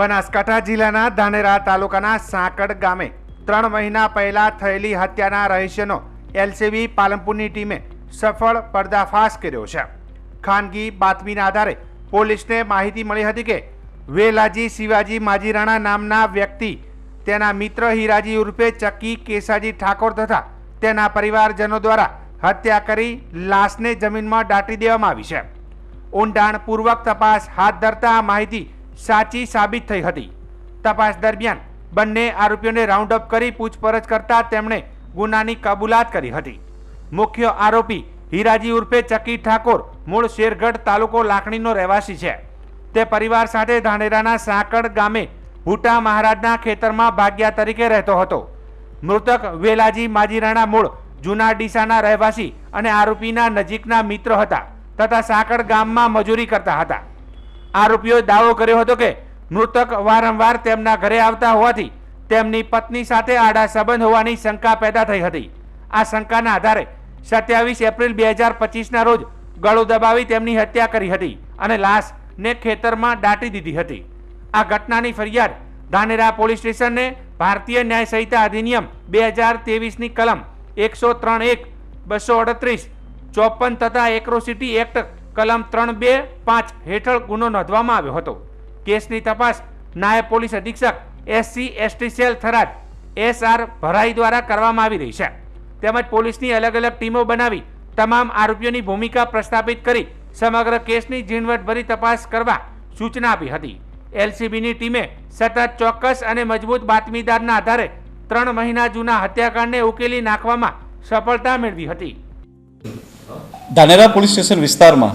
બનાસકાંઠા જિલ્લાના ધાનેરા તાલુકાના સાંકડ ગામે ત્રણ મહિના પહેલા થયેલી હત્યાના રહસ્યનો એલસીબી પાલનપુરની ટીમે સફળ પર્દાફાશ કર્યો છે. ખાનગી બાતમીના આધારે પોલીસને માહિતી મળી હતી કે વેલાજી શિવાજી માજીરાણા નામના વ્યક્તિ, તેના મિત્ર હીરાજી ઉર્ફે ચક્કી કેસાજી ઠાકોર તથા તેના પરિવારજનો દ્વારા હત્યા કરી લાશને જમીનમાં દાટી દેવામાં આવી છે. ઊંડાણપૂર્વક તપાસ હાથ ધરતા આ માહિતી સાચી સાબિત થઈ હતી. તપાસ દરમિયાન બંને આરોપીઓને રાઉન્ડ અપ કરી પૂછપરછ કરતા તેમણે ગુનાની કબૂલાત કરી હતી. મુખ્ય આરોપી હીરાજી ઉર્ફે ચકી ઠાકોર મૂળ શેરગઢ તાલુકો લાકણીનો રહેવાસી છે. તે પરિવાર સાથે ધાનેરાના સાંકડ ગામે ભૂટા મહારાજના ખેતરમાં ભાગ્યા તરીકે રહેતો હતો. મૃતક વેલાજી માજીરાણા મૂળ જૂના ડીસાના રહેવાસી અને આરોપીના નજીકના મિત્ર હતા તથા સાંકડ ગામમાં મજૂરી કરતા હતા. આરોપીઓએ દાવો કર્યો હતો કે મૃતક વારંવાર તેમના ઘરે આવતા હોવાથી તેમની પત્ની સાથે આડા સંબંધ હોવાની શંકા પેદા થઈ હતી. આ શંકાના આધારે સત્યાવીસ એપ્રિલ બે હજાર પચીસના રોજ ગળું દબાવી તેમની હત્યા કરી હતી અને લાશને ખેતરમાં દાટી દીધી હતી. આ ઘટનાની ફરિયાદ ધાનેરા પોલીસ સ્ટેશનને ભારતીય ન્યાય સંહિતા અધિનિયમ બે હજાર તેવીસની કલમ એકસો ત્રણ એક, બસો અડત્રીસ, ચોપન તથા એક્રોસિટી એક્ટ કલમ ત્રણ બે પાંચ હેઠળ ગુનો નોંધવામાં આવ્યો હતો. કેસની તપાસ નાયબ પોલીસ અધિક્ષક SC ST cell Tharad S ભરાઈ દ્વારા કરવામાં આવી રહી છે. તેમજ પોલીસની અલગ અલગ ટીમો બનાવી તમામ આરોપીઓની ભૂમિકા પ્રસ્થાપિત કરી સમગ્ર કેસની ઝીણવટભરી તપાસ કરવા સૂચના આપી હતી. એલસીબીની ટીમે સતત ચોક્કસ અને મજબૂત બાતમીદારના આધારે ત્રણ મહિના જૂના હત્યાકાંડને ઉકેલી નાખવામાં સફળતા મેળવી હતી. ધાનેરા પોલીસ સ્ટેશન વિસ્તારમાં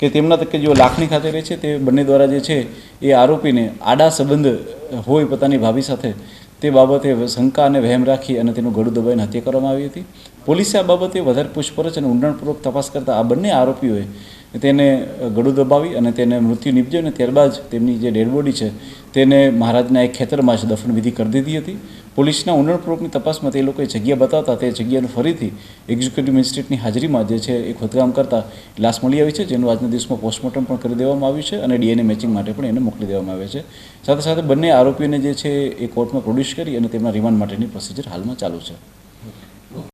કે તેમના તકે જેઓ લાખણી ખાતે રહે છે, તે બંને દ્વારા જે છે, એ આરોપીને આડા સંબંધ હોય પોતાની ભાભી સાથે, તે બાબતે શંકા અને વહેમ રાખી અને તેનું ગળું દબાઈને હત્યા કરવામાં આવી હતી. પોલીસે આ બાબતે વધારે પૂછપરછ અને ઊંડાણપૂર્વક તપાસ કરતાં આ બંને આરોપીઓએ તેને ગળું દબાવી અને તેને મૃત્યુ નીપજ્યો અને ત્યારબાદ તેમની જે ડેડ બોડી છે તેને મહારાજના એક ખેતરમાં જ દફનવિધિ કરી દીધી હતી. પોલીસના ઉંડણપૂર્વકની તપાસમાં તે લોકોએ જગ્યા બતાવતા તે જગ્યાનું ફરીથી એક્ઝિક્યુટિવ મેજિસ્ટ્રેટની હાજરીમાં જે છે એ ખોદકામ કરતા લાશ મળી આવી છે, જેનું આજના દિવસમાં પોસ્ટમોર્ટમ પણ કરી દેવામાં આવ્યું છે અને ડીએનએ મેચિંગ માટે પણ એને મોકલી દેવામાં આવે છે. સાથે સાથે બંને આરોપીઓને જે છે એ કોર્ટમાં પ્રોડ્યુસ કરી અને તેમના રિમાન્ડ માટેની પ્રોસિજર હાલમાં ચાલુ છે.